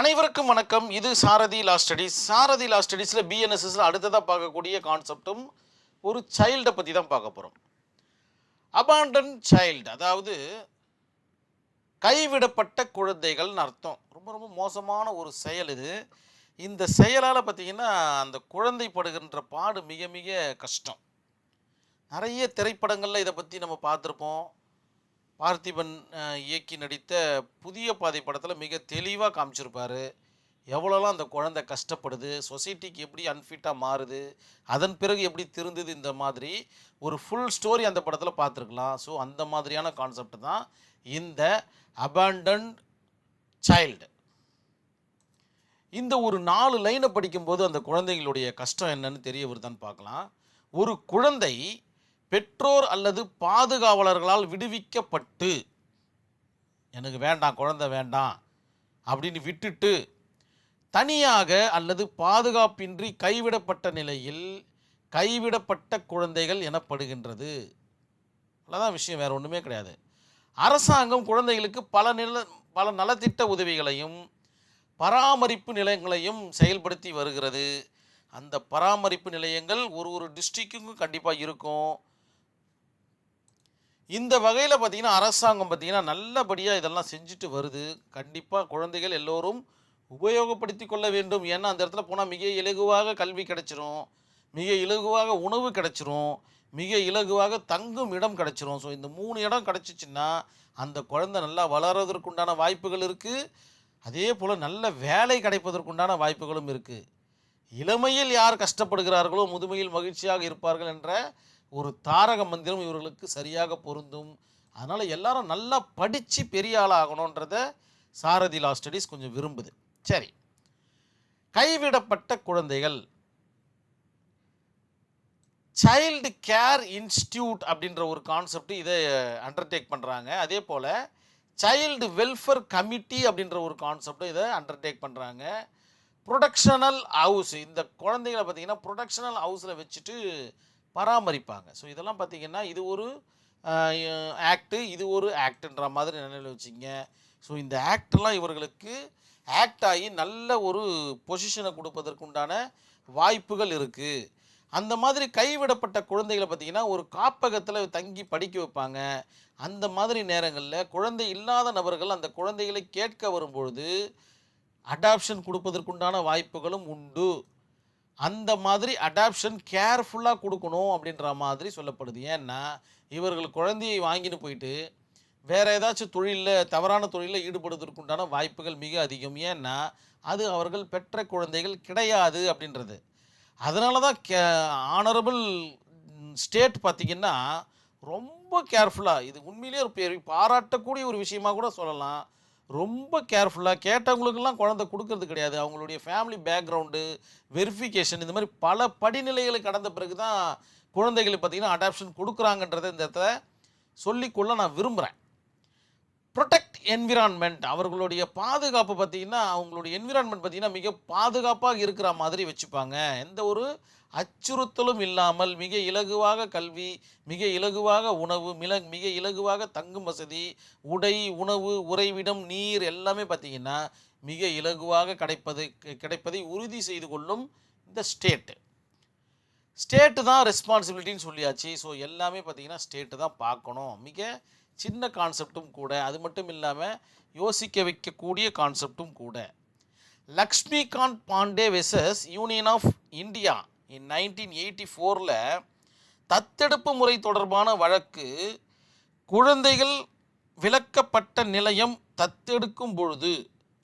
அனைவருக்கும் வணக்கம். இது சாரதி லா ஸ்டடீஸ் சாரதி லா ஸ்டடீஸில் பிஎன்எஸ்எஸில் அடுத்ததாக பார்க்கக்கூடிய கான்செப்டும் ஒரு சைல்டை பற்றி தான் பார்க்க போகிறோம் அபாண்டன் சைல்டு அதாவது கைவிடப்பட்ட குழந்தைகள்னு அர்த்தம். ரொம்ப ரொம்ப மோசமான ஒரு செயல் இது. இந்த செயலால் பார்த்தீங்கன்னா அந்த குழந்தை படுகின்ற பாடு மிக மிக கஷ்டம். நிறைய திரைப்படங்களில் இதை பற்றி நம்ம பார்த்துருப்போம். பார்த்திபன் இயக்கி நடித்த புதிய பாதை படத்தில் மிக தெளிவாக காமிச்சிருப்பார். எவ்வளோலாம் அந்த குழந்தை கஷ்டப்படுது சொசைட்டிக்கு எப்படி அன்ஃபிட்டாக மாறுது அதன் பிறகு எப்படி திருந்தது இந்த மாதிரி ஒரு ஃபுல் ஸ்டோரி அந்த படத்தில் பார்த்துருக்கலாம். ஸோ அந்த மாதிரியான கான்செப்ட் தான் இந்த அபாண்டன்ட் சைல்டு இந்த ஒரு நாலு லைனை படிக்கும்போது அந்த குழந்தைங்களுடைய கஷ்டம் என்னன்னு தெரிய வருதான்னு பார்க்கலாம். ஒரு குழந்தை பெற்றோர் அல்லது பாதுகாவலர்களால் விடுவிக்கப்பட்டு எனக்கு வேண்டாம் குழந்தை வேண்டாம் அப்படின்னு விட்டுட்டு தனியாக அல்லது பாதுகாப்பின்றி கைவிடப்பட்ட நிலையில் கைவிடப்பட்ட குழந்தைகள் எனப்படுகின்றது. அவ்வளோதான் விஷயம் வேறு ஒன்றுமே கிடையாது. அரசாங்கம் குழந்தைகளுக்கு பல நில பல நலத்திட்ட உதவிகளையும் பராமரிப்பு நிலையங்களையும் செயல்படுத்தி வருகிறது. அந்த பராமரிப்பு நிலையங்கள் ஒரு ஒரு டிஸ்ட்ரிக்ட்டுக்கும் கண்டிப்பாக இருக்கும். இந்த வகையில் பார்த்தீங்கன்னா அரசாங்கம் பார்த்தீங்கன்னா நல்லபடியாக இதெல்லாம் செஞ்சுட்டு வருது. கண்டிப்பாக குழந்தைகள் எல்லோரும் உபயோகப்படுத்தி கொள்ள வேண்டும். ஏன்னா அந்த இடத்துல போனால் மிக இலகுவாக கல்வி கிடைச்சிரும். மிக இலகுவாக உணவு கிடைச்சிரும். மிக இலகுவாக தங்கும் இடம் கிடச்சிரும். ஸோ இந்த மூணு இடம் கிடச்சிச்சின்னா அந்த குழந்தை நல்லா வளர்கிறதுக்குண்டான வாய்ப்புகள் இருக்குது அதே போல் நல்ல வேலை கிடைப்பதற்குண்டான வாய்ப்புகளும் இருக்குது இளமையில் யார் கஷ்டப்படுகிறார்களோ முதுமையில் மகிழ்ச்சியாக இருப்பார்கள் என்ற ஒரு தாரக மந்திரம் இவர்களுக்கு சரியாக பொருந்தும். அதனால் எல்லாரும் நல்லா படித்து பெரிய ஆளாகணுன்றத சாரதி லா ஸ்டடீஸ் கொஞ்சம் விரும்புது. சரி. கைவிடப்பட்ட குழந்தைகள். சைல்டு கேர் இன்ஸ்டியூட் அப்படின்ற ஒரு கான்செப்ட் இதை அண்டர்டேக் பண்ணுறாங்க அதே போல் சைல்டு வெல்ஃபேர் கமிட்டி அப்படின்ற ஒரு கான்செப்டும் இதை அண்டர்டேக் பண்ணுறாங்க ப்ரொடக்ஷனல் ஹவுஸ் இந்த குழந்தைகளை பார்த்தீங்கன்னா ப்ரொடக்ஷனல் ஹவுஸில் வச்சுட்டு பராமரிப்பாங்க. ஸோ இதெல்லாம் பார்த்தீங்கன்னா இது ஒரு ஆக்டு இது ஒரு ஆக்டுன்ற மாதிரி நினைவில் வச்சுங்க ஸோ இந்த ஆக்டெல்லாம் இவர்களுக்கு ஆக்ட் ஆகி நல்ல ஒரு பொசிஷனை கொடுப்பதற்குண்டான வாய்ப்புகள் இருக்குது அந்த மாதிரி கைவிடப்பட்ட குழந்தைகளை பார்த்திங்கன்னா ஒரு காப்பகத்தில் தங்கி படிக்க வைப்பாங்க. அந்த மாதிரி நேரங்களில் குழந்தை இல்லாத நபர்கள் அந்த குழந்தைகளை கேட்க வரும்பொழுது அடாப்ஷன் கொடுப்பதற்குண்டான வாய்ப்புகளும் உண்டு. அந்த மாதிரி அடாப்ஷன் கேர்ஃபுல்லாக கொடுக்கணும் அப்படின்ற மாதிரி சொல்லப்படுது. ஏன்னா இவர்கள் குழந்தையை வாங்கின்னு போயிட்டு வேற ஏதாச்சும் தொழிலில் தவறான தொழிலில் ஈடுபடுவதற்குண்டான வாய்ப்புகள் மிக அதிகம். ஏன்னா அது அவர்கள் பெற்ற குழந்தைகள் கிடையாது அப்படின்றது. அதனால தான் கே ஆனரபிள் ஸ்டேட் பார்த்திங்கன்னா ரொம்ப கேர்ஃபுல்லாக இது உண்மையிலேயே ஒரு பெரிய பாராட்டக்கூடிய ஒரு விஷயமாக கூட சொல்லலாம். ரொம்ப கேர்ஃபுல்லாக கேட்டவங்களுக்கெல்லாம் குழந்தை கொடுக்கறது கிடையாது. அவங்களுடைய ஃபேமிலி பேக்ரவுண்டு வெரிஃபிகேஷன் இந்த மாதிரி பல படிநிலைகளை கடந்த பிறகு தான் குழந்தைகளுக்கு பார்த்திங்கன்னா அடாப்ஷன் கொடுக்குறாங்கன்றதை இந்த இடத்துல சொல்லிக்கொள்ள நான் விரும்புகிறேன் ப்ரொடெக்ட் என்விரான்மெண்ட் அவர்களுடைய பாதுகாப்பு பார்த்திங்கன்னா அவங்களுடைய என்விரான்மெண்ட் பார்த்திங்கன்னா மிக பாதுகாப்பாக இருக்கிற மாதிரி வச்சுப்பாங்க. எந்த ஒரு அச்சுறுத்தலும் இல்லாமல் மிக இலகுவாக கல்வி மிக இலகுவாக உணவு மில மிக இலகுவாக தங்கும் வசதி உடை உணவு உறைவிடம் நீர் எல்லாமே பார்த்திங்கன்னா மிக இலகுவாக கிடைப்பது கிடைப்பதை உறுதி செய்து கொள்ளும் இந்த ஸ்டேட்டு ஸ்டேட்டு தான் ரெஸ்பான்சிபிலிட்டின்னு சொல்லியாச்சு. ஸோ எல்லாமே பார்த்திங்கன்னா ஸ்டேட்டு தான் பார்க்கணும். மிக சின்ன கான்செப்டும் கூட. அது மட்டும் இல்லாமல் யோசிக்க வைக்கக்கூடிய கான்செப்டும் கூட. Lakshmikant Pandey versus Union of India. In nineteen eighty ஃபோரில் தத்தெடுப்பு முறை தொடர்பான வழக்கு குழந்தைகள் விலக்கப்பட்ட நிலையம் தத்தெடுக்கும் பொழுது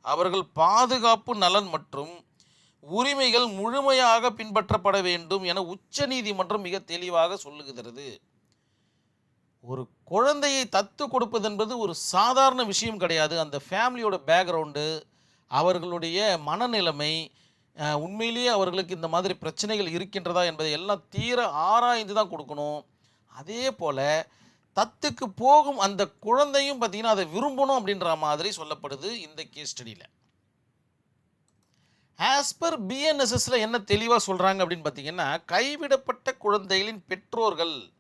அவர்கள் பாதுகாப்பு நலன் மற்றும் உரிமைகள் முழுமையாக பின்பற்றப்பட வேண்டும் என உச்சநீதிமன்றம் மிக தெளிவாக சொல்லுகிறது. ஒரு குழந்தையை தத்து கொடுப்பது என்பது ஒரு சாதாரண விஷயம் கிடையாது. அந்த ஃபேமிலியோட பேக்ரவுண்டு அவர்களுடைய மனநிலைமை உண்மையிலேயே அவர்களுக்கு இந்த மாதிரி பிரச்சனைகள் இருக்கின்றதா என்பதை எல்லாம் தீர ஆராய்ந்து தான் கொடுக்கணும். அதே போல் தத்துக்கு போகும் அந்த குழந்தையும் பார்த்திங்கன்னா அதை விரும்பணும் அப்படின்ற மாதிரி சொல்லப்படுது இந்த கேஸ் ஸ்டடியில் ஆஸ் பர் பிஎன்எஸ்எஸ்ல என்ன தெளிவாக சொல்கிறாங்க அப்படின்னு பார்த்தீங்கன்னா கைவிடப்பட்ட குழந்தைகளின் பெற்றோர்கள்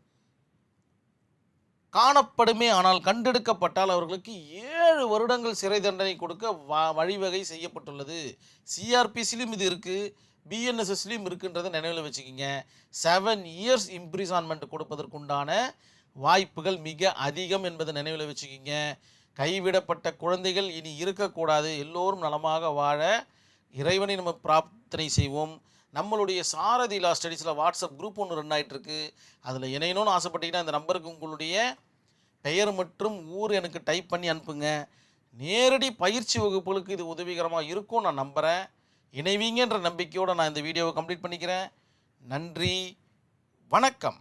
காணப்படுமே ஆனால் கண்டெடுக்கப்பட்டால் அவர்களுக்கு ஏழு வருடங்கள் சிறை தண்டனை கொடுக்க வ- வழிவகை செய்யப்பட்டுள்ளது. சிஆர்பிசிலையும் இது இருக்குது பிஎன்எஸ்எஸ்லையும் இருக்குன்றதை நினைவில் வச்சுக்கிங்க. செவன் இயர்ஸ் இம்ப்ரிசான்மெண்ட் கொடுப்பதற்குண்டான வாய்ப்புகள் மிக அதிகம் என்பதை நினைவில் வச்சுக்கிங்க. கைவிடப்பட்ட குழந்தைகள் இனி இருக்கக்கூடாது. எல்லோரும் நலமாக வாழ இறைவனை நம்ம பிரார்த்தனை செய்வோம். நம்மளுடைய சாரதி லா ஸ்டடீஸில் வாட்ஸ்அப் குரூப் ஒன்று ரன் ஆகிட்டுருக்கு அதில் இணையணும்னு ஆசைப்பட்டீங்கன்னா இந்த நம்பருக்கு உங்களுடைய பெயர் மற்றும் ஊர் எனக்கு டைப் பண்ணி அனுப்புங்க. நேரடி பயிற்சி வகுப்புகளுக்கு இது உதவிகரமாக இருக்கும் நான் நம்புகிறேன் இணைவீங்கன்ற நம்பிக்கையோடு நான் இந்த வீடியோவை கம்ப்ளீட் பண்ணிக்கிறேன். நன்றி. வணக்கம்.